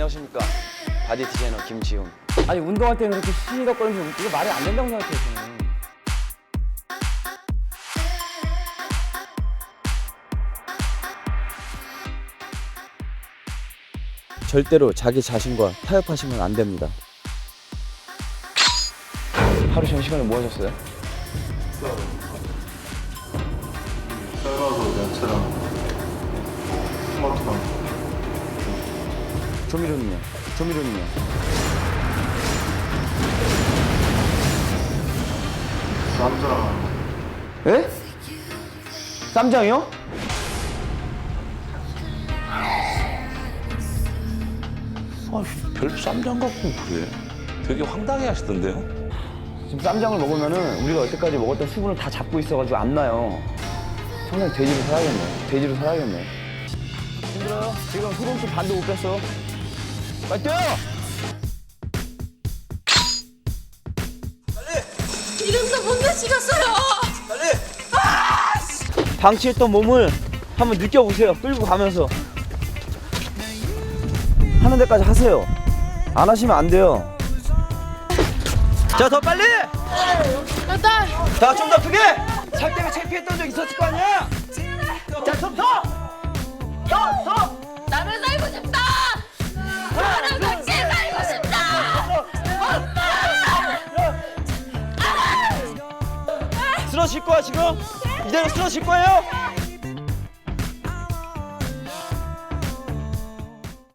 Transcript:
안녕하십니까. 바디 디자이너 김지훈. 아니 운동할 때는 그렇게 시시덕거리면 이거 말이 안 된다고 생각해요 저는. 절대로 자기 자신과 타협하시면 안 됩니다. 하루 점심시간에 뭐 하셨어요? 야채랑 토마토랑 조미료는요? 조미료는요? 쌈장 에? 쌈장이요? 아, 별 쌈장 갖고 그래. 되게 황당해 하시던데요? 지금 쌈장을 먹으면은 우리가 여태까지 먹었던 수분을 다 잡고 있어가지고 안 나요. 평생 돼지로 살아야겠네. 돼지로 살아야겠네. 힘들어요? 지금 수분기 반도 못 뺐어. 빨리 뛰어! 이름도 못 내시겠어요. 방치했던 몸을 한번 느껴보세요. 끌고 가면서. 하는 데까지 하세요. 안 하시면 안 돼요. 자, 더 빨리! 나딸 자, 좀 더 크게! 살 때문에 창피했던 적 있었을 거 아니야? 쓰러질 거야, 지금? 이대로 쓰러질 거예요?